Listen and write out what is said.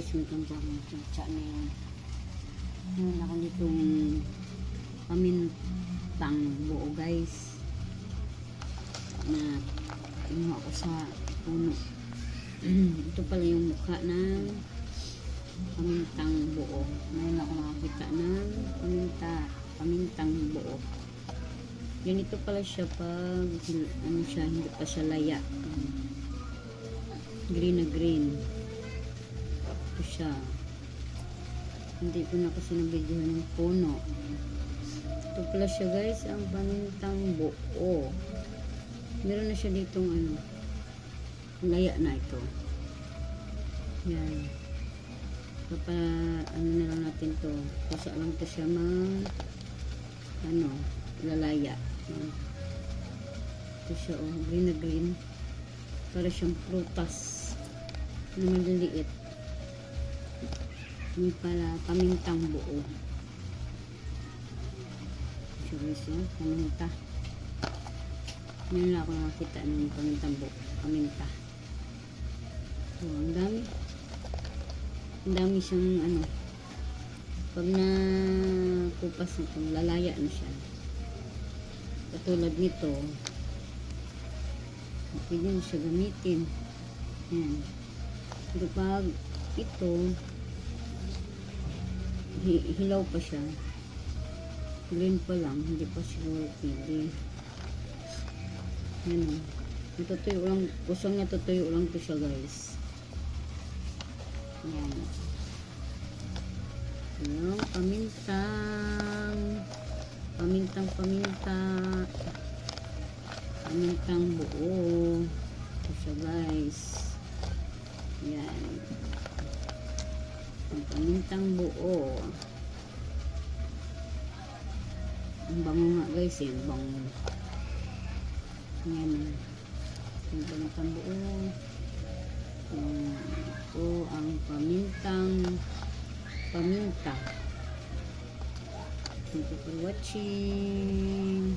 itong kang chicha na yun. Meron ako ditong pamintang buo guys. Na kinuha ko sa puno. Ito pala yung mukha ng pamintang buo. Ngayon ako nakakita ng paminta, pamintang buo. Ganito pala siya pag ano siya, hindi pa siya laya. Green na green. Siya. Hindi ko na kasi nabidyohan ng puno. Ito pala siya guys, ang pamintang buo. Meron na siya ditong ano, laya na ito. Yan. Papa, ano na lang natin to. Kusa lang to siya mag, ano, lalaya. Yan. Ito siya, oh, green na green. Para siyang prutas na maliliit. May pala pamintang buo. Yun, paminta. Ngayon lang ako nakakita ng pamintang buo. Paminta. So, ang dami. Ang dami siyang ano. Pag na kupas nito, lalaya na siya. Katulad nito, pwede mo siya gamitin. Yan. Pero pag ito, hilaw pa siya. Green pa lang, hindi pa siguro pwede. Yan o. Natutuyo lang, kusang natutuyo lang to siya guys. Yan. Yung pamintang, pamintang paminta, pamintang buo. Ito siya guys. Pamintang buo. Ang bango nga guys, yan bango. Yan. Ang pamintang buo. Ito ang pamintang paminta. Thank you for watching.